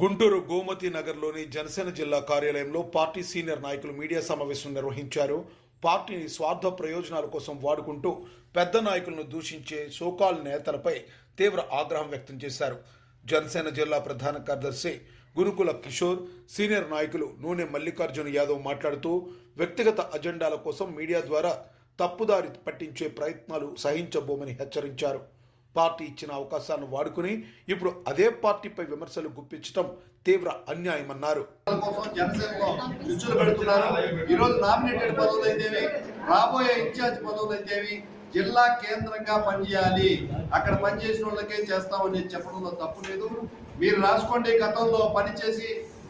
గుంటూరు గోమతి నగర్లోని జనసేన జిల్లా కార్యాలయంలో పార్టీ సీనియర్ నాయకులు మీడియా సమావేశం నిర్వహించారు. పార్టీని స్వార్థ ప్రయోజనాల కోసం వాడుకుంటూ పెద్ద నాయకులను దూషించే సోకాల్ నేతలపై తీవ్ర ఆగ్రహం వ్యక్తం చేశారు. జనసేన జిల్లా ప్రధాన కార్యదర్శి గురుకుల కిషోర్ సీనియర్ నాయకులు నూనె మల్లికార్జున యాదవ్ మాట్లాడుతూ వ్యక్తిగత అజెండాల కోసం మీడియా ద్వారా తప్పుదారి పట్టించే ప్రయత్నాలు సహించబోమని హెచ్చరించారు. పార్టీ ఇచ్చిన అవకాశాలను వాడుకుని ఇప్పుడు అదే పార్టీపై విమర్శలు గుప్పించడం తీవ్ర అన్యాయమన్నారు. వాళ్ళ కోసం నామినేటెడ్ పదవులు అయితేవి రాబోయే ఇన్ఛార్జ్ పదవులు అయితేవి జిల్లా కేంద్రంగా పనిచేయాలి. అక్కడ పనిచేసిన వాళ్ళకే చేస్తామని చెప్పడంలో తప్పు లేదు. మీరు రాసుకోండి గతంలో పనిచేసి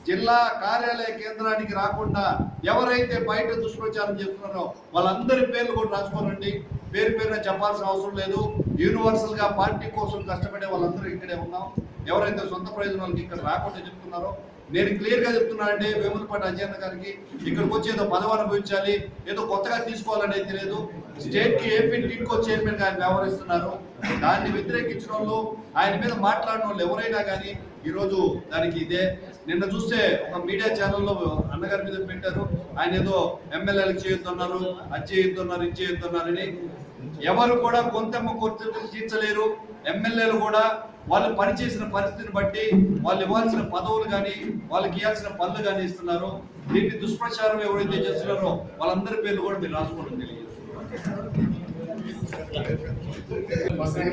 జిల్లా కార్యాలయ కేంద్రానికి రాకుండా ఎవరైతే బయట దుష్ప్రచారం చేస్తున్నారో వాళ్ళందరి పేర్లు కూడా రాసుకోనండి పేరు పేరున చెప్పాల్సిన అవసరం లేదు. యూనివర్సల్గా పార్టీ కోసం కష్టపడే వాళ్ళందరూ ఇక్కడే ఉన్నాం. ఎవరైతే సొంత ప్రయోజనాలకి ఇక్కడ రాకుండా చెప్తున్నారో నేను క్లియర్గా చెప్తున్నా అంటే వేములపాటి అజయన్న గారికి ఇక్కడికి వచ్చి ఏదో పదవి అనుభవించాలి ఏదో కొత్తగా తీసుకోవాలని తెలియదు. స్టేట్కి ఏపీ టీకో చైర్మన్ ఆయన వ్యవహరిస్తున్నారు. దాన్ని వ్యతిరేకించిన వాళ్ళు ఆయన మీద మాట్లాడిన వాళ్ళు ఎవరైనా కానీ ఈరోజు దానికి ఇదే. నిన్న చూస్తే ఒక మీడియా ఛానల్లో అన్నగారి మీద పెట్టారు. ఆయన ఏదో ఎమ్మెల్యేలకు చేయొద్దన్నారు అది చేయొద్దన్నారు ఇది చేయొద్దన్నారని ఎవరు కూడా కొంతమ్మ కొరత తీర్చలేరు. ఎమ్మెల్యేలు కూడా వాళ్ళు పనిచేసిన పరిస్థితిని బట్టి వాళ్ళు ఇవ్వాల్సిన పదవులు కానీ వాళ్ళకి ఇవ్వాల్సిన పనులు కానీ ఇస్తున్నారు. దీన్ని దుష్ప్రచారం ఎవరైతే చేస్తున్నారో వాళ్ళందరి పేర్లు కూడా మీరు రాసుకోవడం తెలియదు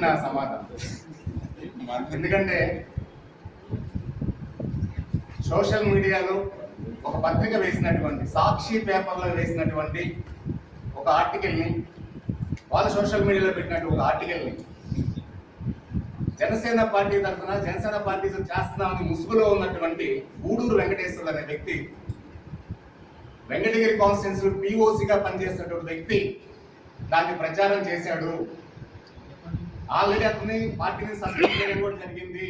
నా సమాధానం ఎందుకంటే సోషల్ మీడియాలో ఒక పత్రిక వేసినటువంటి సాక్షి పేపర్లో వేసినటువంటి ఒక ఆర్టికల్ని వాళ్ళు సోషల్ మీడియాలో పెట్టినట్టు ఒక ఆర్టికల్ని జనసేన పార్టీ తరఫున జనసేన పార్టీ చేస్తున్నామని ముసుగులో ఉన్నటువంటి గూడూరు వెంకటేశ్వరుడు అనే వ్యక్తి వెంకటగిరి కాన్స్టిట్యున్సీ పిఓసిగా పనిచేసినటువంటి వ్యక్తి దాన్ని ప్రచారం చేశాడు. ఆల్రెడీ అతని పార్టీని సస్పెండ్ చేయడం కూడా జరిగింది.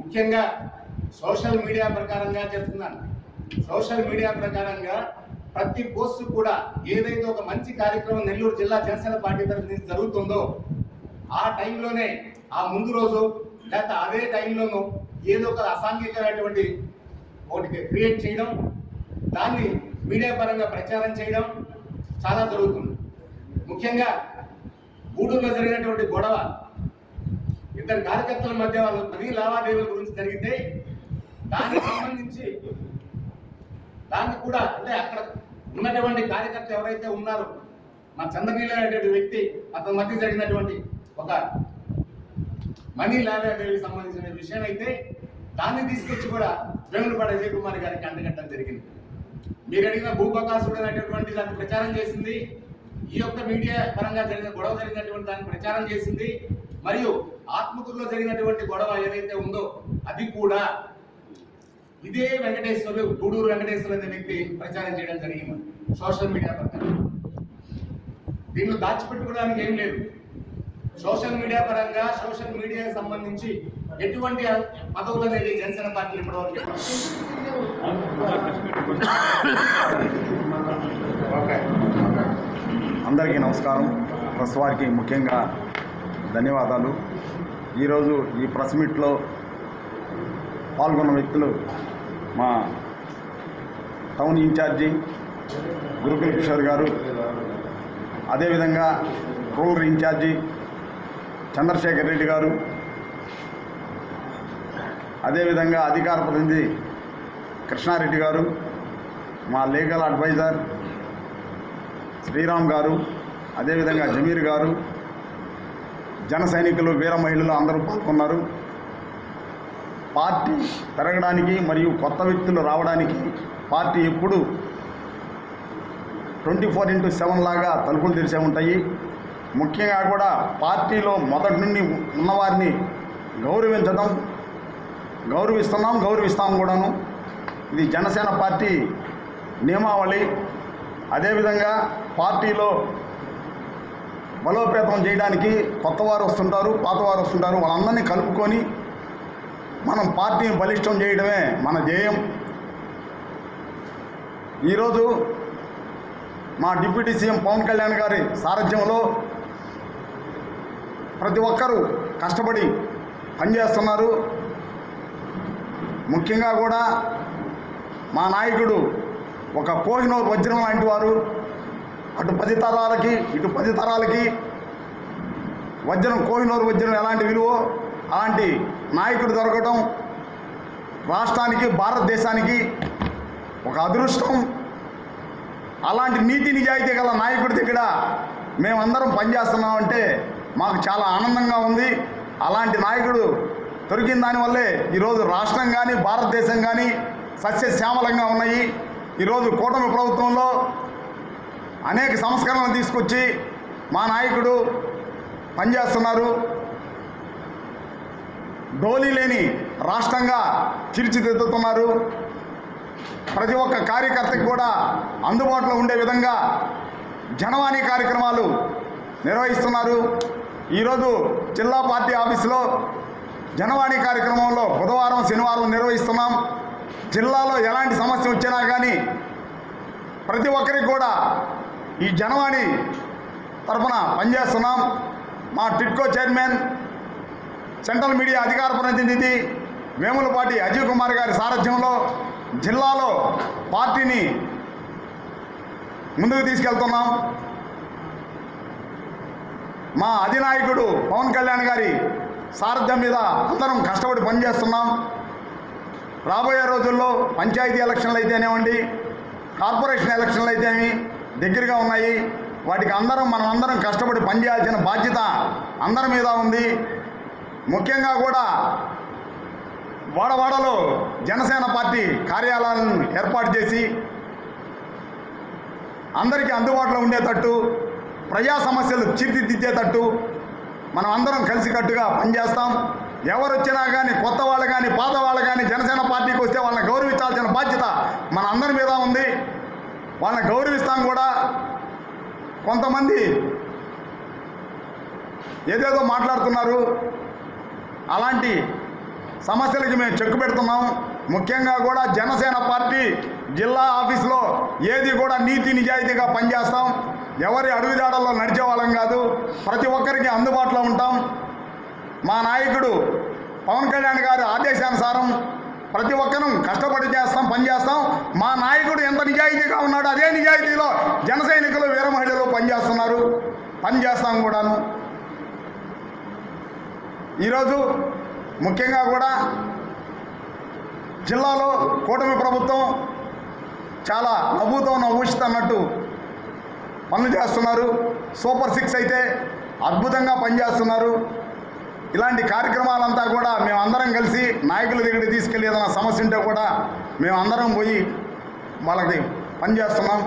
ముఖ్యంగా సోషల్ మీడియా ప్రకారంగా చెప్తున్నాను. సోషల్ మీడియా ప్రకారంగా ప్రతి పోస్టు కూడా ఏదైతే ఒక మంచి కార్యక్రమం నెల్లూరు జిల్లా జనసేన పార్టీ తరఫు నుంచి జరుగుతుందో ఆ టైంలోనే ఆ ముందు రోజు లేకపోతే అదే టైంలోనూ ఏదో ఒక అసాంఘికమైనటువంటి ఒకటి క్రియేట్ చేయడం దాన్ని మీడియా పరంగా ప్రచారం చేయడం చాలా జరుగుతుంది. ముఖ్యంగా గూడూరులో జరిగినటువంటి గొడవ ఇద్దరు కార్యకర్తల మధ్య వాళ్ళ పది లావాదేవీల గురించి జరిగితే దానికి సంబంధించి దాన్ని కూడా అంటే అక్కడ ఉన్నటువంటి కార్యకర్త ఎవరైతే ఉన్నారో మా చంద్రనీల అనేటువంటి వ్యక్తి అతని మధ్య జరిగినటువంటి ఒక మనీ లావాదేవీకి సంబంధించిన విషయం అయితే దాన్ని తీసుకొచ్చి కూడా వేములపాటి అజయ్ కుమార్ గారికి అంటగట్టడం జరిగింది. మీరు అడిగిన భూపకాసుడు అనేటటువంటి దాన్ని ప్రచారం చేసింది ఈ యొక్క మీడియా పరంగా జరిగిన గొడవ జరిగినటువంటి దాన్ని ప్రచారం చేసింది మరియు ఆత్మకూరులో జరిగినటువంటి గొడవ ఏదైతే ఉందో అది కూడా ఇదే వెంకటేశ్వరు గూడూరు వెంకటేశ్వరు అనే వ్యక్తి ప్రచారం చేయడం జరిగింది సోషల్ మీడియా పరంగా. దీనిలో దాచిపెట్టుకోవడానికి ఏం లేదు. సోషల్ మీడియా పరంగా సోషల్ మీడియాకి సంబంధించి ఎటువంటి పదవులు అనేది జనసేన పార్టీ ఇప్పటివరకు అందరికీ నమస్కారం. ప్రెస్ వారికి ముఖ్యంగా ధన్యవాదాలు. ఈరోజు ఈ ప్రెస్ మీట్లో పాల్గొన్న వ్యక్తులు మా టౌన్ ఇన్ఛార్జి గురుకుల కిషోర్ గారు అదేవిధంగా రూరల్ ఇన్ఛార్జి చంద్రశేఖర్ రెడ్డి గారు అదేవిధంగా అధికార ప్రతినిధి కృష్ణారెడ్డి గారు మా లీగల్ అడ్వైజర్ శ్రీరామ్ గారు అదేవిధంగా జమీర్ గారు జన సైనికులు వీర మహిళలు అందరూ పాల్గొన్నారు. పార్టీ పెరగడానికి మరియు కొత్త వ్యక్తులు రావడానికి పార్టీ ఎప్పుడు ట్వంటీ ఫోర్ ఇంటూ సెవెన్ లాగా తలుపులు తెరిచే ఉంటాయి. ముఖ్యంగా కూడా పార్టీలో మొదటి నుండి ఉన్నవారిని గౌరవించడం గౌరవిస్తున్నాం గౌరవిస్తాం కూడాను. ఇది జనసేన పార్టీ నియమావళి. అదేవిధంగా పార్టీలో బలోపేతం చేయడానికి కొత్త వారు వస్తుంటారు పాతవారు వస్తుంటారు. వాళ్ళందరినీ కలుపుకొని మనం పార్టీని బలిష్టం చేయడమే మన ధ్యేయం. ఈరోజు మా డిప్యూటీ సీఎం పవన్ కళ్యాణ్ గారి సారథ్యంలో ప్రతి ఒక్కరూ కష్టపడి పనిచేస్తున్నారు. ముఖ్యంగా కూడా మా నాయకుడు ఒక కోహినూర్ వజ్రం లాంటి వారు. అటు పది తరాలకి ఇటు పది తరాలకి వజ్రం కోహినూరు వజ్రం ఎలాంటి విలువ అలాంటి నాయకుడు దొరకటం రాష్ట్రానికి భారతదేశానికి ఒక అదృష్టం. అలాంటి నీతి నిజాయితీ గల నాయకుడి దగ్గర మేమందరం పనిచేస్తున్నామంటే మాకు చాలా ఆనందంగా ఉంది. అలాంటి నాయకుడు దొరికిన దానివల్లే ఈరోజు రాష్ట్రం కానీ భారతదేశం కానీ సస్యశ్యామలంగా ఉన్నాయి. ఈరోజు కూటమి ప్రభుత్వంలో అనేక సంస్కరణలు తీసుకొచ్చి మా నాయకుడు పనిచేస్తున్నారు. డోలీ లేని రాష్ట్రంగా తీర్చిదిద్దుతున్నారు. ప్రతి ఒక్క కార్యకర్తకి కూడా అందుబాటులో ఉండే విధంగా జనవాణి కార్యక్రమాలు నిర్వహిస్తున్నారు. ఈరోజు జిల్లా పార్టీ ఆఫీసులో జనవాణి కార్యక్రమంలో బుధవారం శనివారం నిర్వహిస్తున్నాం. జిల్లాలో ఎలాంటి సమస్య వచ్చినా కానీ ప్రతి ఒక్కరికి కూడా ఈ జనవాణి తరఫున పనిచేస్తున్నాం. మా టిట్కో చైర్మన్ సెంట్రల్ మీడియా అధికార ప్రతినిధి వేములపాటి అజయ్ కుమార్ గారి సారథ్యంలో జిల్లాలో పార్టీని ముందుకు తీసుకెళ్తున్నాం. మా అధినాయకుడు పవన్ కళ్యాణ్ గారి సారథ్యం మీద అందరం కష్టపడి పనిచేస్తున్నాం. రాబోయే రోజుల్లో పంచాయతీ ఎలక్షన్లు అయితేనేవండి కార్పొరేషన్ ఎలక్షన్లు అయితేమి దగ్గరగా ఉన్నాయి. వాటికి అందరం మనం అందరం కష్టపడి పనిచేయాల్సిన బాధ్యత అందరి మీద ఉంది. ముఖ్యంగా కూడా వాడవాడలో జనసేన పార్టీ కార్యాలయాలను ఏర్పాటు చేసి అందరికీ అందుబాటులో ఉండేటట్టు ప్రజా సమస్యలు తీర్చిదిద్దేటట్టు మనం అందరం కలిసికట్టుగా పనిచేస్తాం. ఎవరు వచ్చినా కానీ కొత్త వాళ్ళు కానీ పాత వాళ్ళు కానీ జనసేన పార్టీకి వస్తే వాళ్ళని గౌరవించాల్సిన బాధ్యత మన అందరి మీద ఉంది. వాళ్ళని గౌరవిస్తాం కూడా. కొంతమంది ఏదేదో మాట్లాడుతున్నారు. అలాంటి సమస్యలకి మేము చెక్కు పెడుతున్నాం ముఖ్యంగా కూడా జనసేన పార్టీ జిల్లా ఆఫీసులో ఏది కూడా నీతి నిజాయితీగా పనిచేస్తాం. ఎవరి అడుగుజాడల్లో నడిచే వాళ్ళం కాదు. ప్రతి ఒక్కరికి అందుబాటులో ఉంటాం. మా నాయకుడు పవన్ కళ్యాణ్ గారి ఆదేశానుసారం ప్రతి ఒక్కరూ కష్టపడి చేస్తాం పనిచేస్తాం మా నాయకుడు ఎంత నిజాయితీగా ఉన్నాడో అదే నిజాయితీలో జన సైనికులు వీర మహిళలు పనిచేస్తున్నారు. పనిచేస్తాం కూడాను. ఈరోజు ముఖ్యంగా కూడా జిల్లాలో కూటమి ప్రభుత్వం చాలా నవ్వుతో నవ్వుషిత అన్నట్టు పనులు చేస్తున్నారు. సూపర్ సిక్స్ అయితే అద్భుతంగా పనిచేస్తున్నారు. ఇలాంటి కార్యక్రమాలంతా కూడా మేమందరం కలిసి నాయకుల దగ్గర తీసుకెళ్ళి ఏదైనా సమస్య ఉంటే కూడా మేమందరం పోయి వాళ్ళకి పనిచేస్తున్నాం.